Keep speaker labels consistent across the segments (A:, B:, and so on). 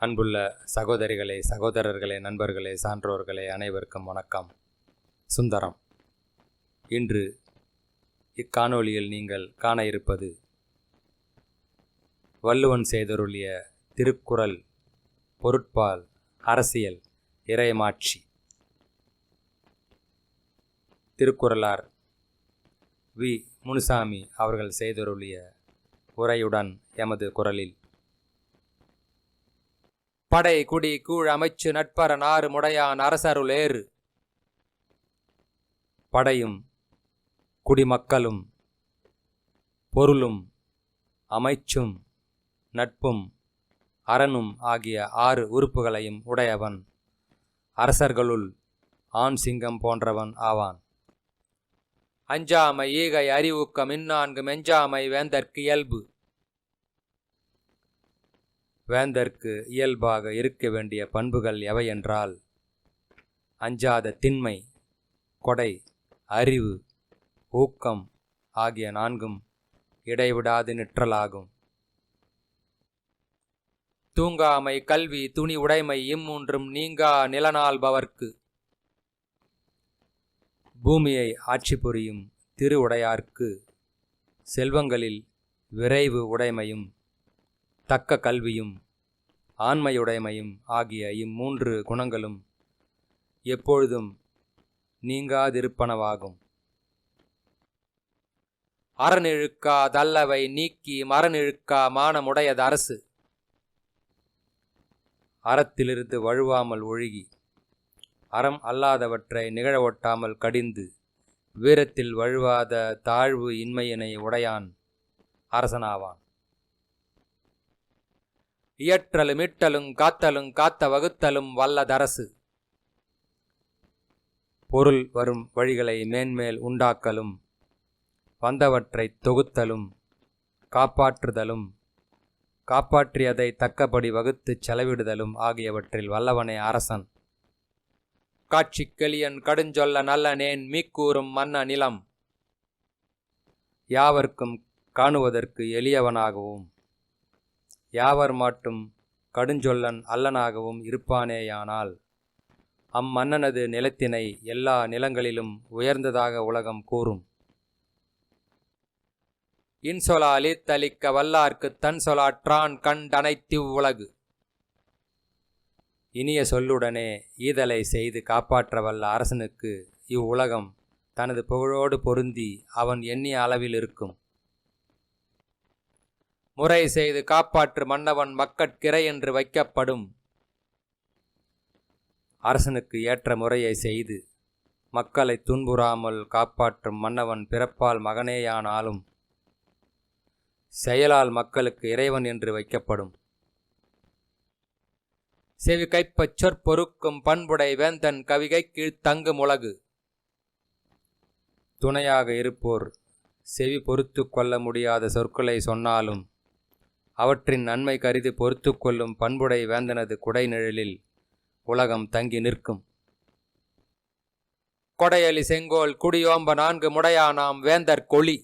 A: அன்புள்ள சகோதரிகளே சகோதரர்களே நண்பர்களே சான்றோர்களே அனைவருக்கும் வணக்கம். சுந்தரம் இன்று இக்காணொளியில் நீங்கள் காண இருப்பது வள்ளுவன் செய்தருளிய திருக்குறள் பொருட்பால் அரசியல் இறைமாட்சி. திருக்குறளார் வி. முனுசாமி அவர்கள் செய்தருளிய உரையுடன் எமது குரலில் படை குடி கூழ் அமைச்சு நட்பர நாறு முடையான் அரசருள் ஏறு படையும் குடிமக்களும் பொருளும் அமைச்சும் நட்பும் அரணும் ஆகிய ஆறு உறுப்புகளையும் உடையவன் அரசர்களுள் ஆண் சிங்கம் போன்றவன் ஆவான். அஞ்சாமை ஈகை அறிவுக்கம் இன்னான்கு மெஞ்சாமை வேந்தற்கு இயல்பு. வேந்தற்கு இயல்பாக இருக்க வேண்டிய பண்புகள் எவை என்றால் அஞ்சாத திண்மை கொடை அறிவு ஊக்கம் ஆகிய நான்கும் இடைவிடாது நிற்றலாகும். தூங்காமை கல்வி துணி உடைமை இம்மூன்றும் நீங்கா நிலநாள்பவர்க்கு. பூமியை ஆட்சி புரியும் திரு உடையார்க்கு செல்வங்களில் விரைவு உடைமையும் தக்க கல்வியும் ஆண்மையுடைமையும் ஆகிய இம்மூன்று குணங்களும் எப்பொழுதும் நீங்காதிருப்பனவாகும். அறநிழுக்கா தல்லவை நீக்கி மரநிழுக்கா மானமுடையது அரசு. அறத்திலிருந்து வழுவாமல் ஒழுகி அறம் அல்லாதவற்றை நிகழ ஒட்டாமல் கடிந்து வீரத்தில் வழுவாத தாழ்வு இன்மையினை உடையான் அரசனாவான். இயற்றலும் இட்டலும் காத்தலும் காத்த வகுத்தலும் வல்லதரசு. பொருள் வரும் வழிகளை மேன்மேல் உண்டாக்கலும் வந்தவற்றை தொகுத்தலும் காப்பாற்றுதலும் காப்பாற்றியதை தக்கபடி வகுத்துச் செலவிடுதலும் ஆகியவற்றில் வல்லவனே அரசன். காட்சி கெளியன் கடுஞ்சொல்ல நல்லனேன் மீக்கூறும் மன்ன நிலம். யாவர்க்கும் காணுவதற்கு எளியவனாகவும் யாவர் மாட்டும் கடுஞ்சொல்லன் அல்லனாகவும் இருப்பானேயானால். அம்மன்னனது நிலத்தினை எல்லா நிலங்களிலும் உயர்ந்ததாக உலகம் கூறும். இன்சொலாலி தளிக்க வல்லார்க்கு தன் சொலாற்றான் கண்டனைத்திவ் உலகு. இனிய சொல்லுடனே ஈதலை செய்து காப்பாற்ற வல்ல அரசனுக்கு இவ்வுலகம் தனது புகழோடு பொருந்தி அவன் எண்ணிய அளவில் இருக்கும். முறை செய்து காப்பாற்று மன்னவன் மக்கட்கிரை என்று வைக்கப்படும். அரசனுக்கு ஏற்ற முறையை செய்து மக்களை துன்புறாமல் காப்பாற்றும் மன்னவன் பிறப்பால் மகனேயானாலும் செயலால் மக்களுக்கு இறைவன் என்று வைக்கப்படும். செவி கைப்பச் சொற்பொருக்கும் பண்புடை வேந்தன் கவிகை கீழ் தங்கும் உலகு துணையாக இருப்போர் செவி பொறுத்து கொள்ள முடியாத சொற்களை சொன்னாலும் அவற்றின் நன்மை கருதி பொறுத்து கொள்ளும் பண்புடை வேந்தனது குடை நிழலில் உலகம் தங்கி நிற்கும். கொடையலி செங்கோல் குடியோம்ப நான்கு முடையானாம் வேந்தர் கொளி.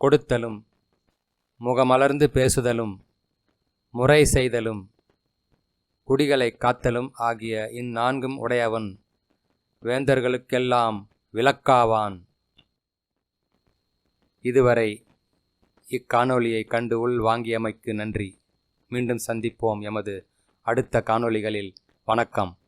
A: கொடுத்தலும் முகமலர்ந்து பேசுதலும் முறை செய்தலும் குடிகளை காத்தலும் ஆகிய இந்நான்கும் உடையவன். வேந்தர்களுக்கெல்லாம் விளக்காவான். இதுவரை இக்காணொளியை கண்டு உள் வாங்கியமைக்கு நன்றி. மீண்டும் சந்திப்போம் எமது அடுத்த காணொளிகளில். வணக்கம்.